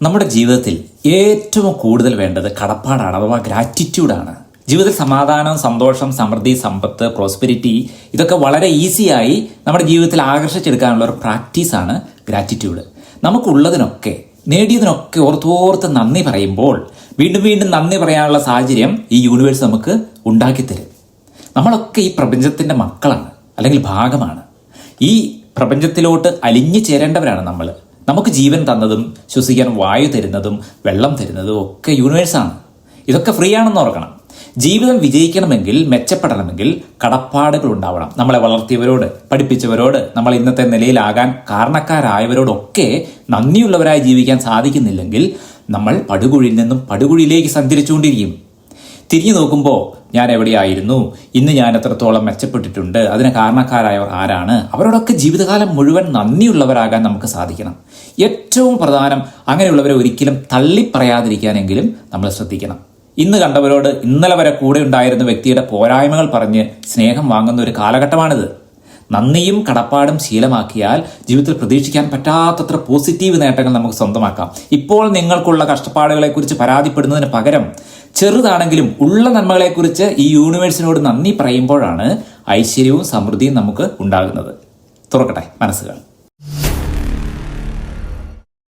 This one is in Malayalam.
നമ്മുടെ ജീവിതത്തിൽ ഏറ്റവും കൂടുതൽ വേണ്ടത് കടപ്പാടാണ് അഥവാ ഗ്രാറ്റിറ്റ്യൂഡാണ് ജീവിതത്തിൽ സമാധാനം സന്തോഷം സമൃദ്ധി സമ്പത്ത് പ്രോസ്പെരിറ്റി ഇതൊക്കെ വളരെ ഈസിയായി നമ്മുടെ ജീവിതത്തിൽ ആകർഷിച്ചെടുക്കാനുള്ള ഒരു പ്രാക്ടീസാണ് ഗ്രാറ്റിറ്റ്യൂഡ് നമുക്കുള്ളതിനൊക്കെ നേടിയതിനൊക്കെ ഓർത്തോർത്ത് നന്ദി പറയുമ്പോൾ വീണ്ടും വീണ്ടും നന്ദി പറയാനുള്ള സാഹചര്യം ഈ യൂണിവേഴ്സ് നമുക്ക് ഉണ്ടാക്കിത്തരും. നമ്മളൊക്കെ ഈ പ്രപഞ്ചത്തിന്റെ മക്കളാണ് അല്ലെങ്കിൽ ഭാഗമാണ്. ഈ പ്രപഞ്ചത്തിലോട്ട് അലിഞ്ഞു ചേരേണ്ടവരാണ് നമ്മൾ നമുക്ക് ജീവൻ തന്നതും ശ്വസിക്കാൻ വായു തരുന്നതും വെള്ളം തരുന്നതും ഒക്കെ യൂണിവേഴ്സാണ് ഇതൊക്കെ ഫ്രീ ആണെന്ന് ഓർക്കണം. ജീവിതം വിജയിക്കണമെങ്കിൽ മെച്ചപ്പെടണമെങ്കിൽ കടപ്പാടുകൾ ഉണ്ടാവണം. നമ്മളെ വളർത്തിയവരോട് പഠിപ്പിച്ചവരോട് നമ്മൾ ഇന്നത്തെ നിലയിലാകാൻ കാരണക്കാരായവരോടൊക്കെ നന്ദിയുള്ളവരായി ജീവിക്കാൻ സാധിക്കുന്നില്ലെങ്കിൽ നമ്മൾ പടുകുഴിയിൽ നിന്നും പടുകുഴിയിലേക്ക് സഞ്ചരിച്ചുകൊണ്ടിരിക്കും. തിരിഞ്ഞു നോക്കുമ്പോൾ ഞാൻ എവിടെയായിരുന്നു? ഇന്ന് ഞാൻ എത്രത്തോളം മെച്ചപ്പെട്ടിട്ടുണ്ട്? അതിന് കാരണക്കാരായവർ ആരാണ്? അവരോടൊക്കെ ജീവിതകാലം മുഴുവൻ നന്ദിയുള്ളവരാകാൻ നമുക്ക് സാധിക്കണം. ഏറ്റവും പ്രധാനം അങ്ങനെയുള്ളവരെ ഒരിക്കലും തള്ളിപ്പറയാതിരിക്കാനെങ്കിലും നമ്മൾ ശ്രദ്ധിക്കണം. ഇന്ന് കണ്ടവരോട് ഇന്നലെ വരെ കൂടെ ഉണ്ടായിരുന്ന വ്യക്തിയുടെ പോരായ്മകൾ പറഞ്ഞ് സ്നേഹം വാങ്ങുന്ന ഒരു കാലഘട്ടമാണിത്. നന്ദിയും കടപ്പാടും ശീലമാക്കിയാൽ ജീവിതത്തിൽ പ്രതീക്ഷിക്കാൻ പറ്റാത്തത്ര പോസിറ്റീവ് നേട്ടങ്ങൾ നമുക്ക് സ്വന്തമാക്കാം. ഇപ്പോൾ നിങ്ങൾക്കുള്ള കഷ്ടപ്പാടുകളെക്കുറിച്ച് പരാതിപ്പെടുന്നതിന് പകരം ചെറുതാണെങ്കിലും ഉള്ള നന്മകളെക്കുറിച്ച് ഈ യൂണിവേഴ്സിനോട് നന്ദി പറയുമ്പോഴാണ് ഐശ്വര്യവും സമൃദ്ധിയും നമുക്ക് ഉണ്ടാകുന്നത്. തുറക്കട്ടെ മനസ്സുകൾ.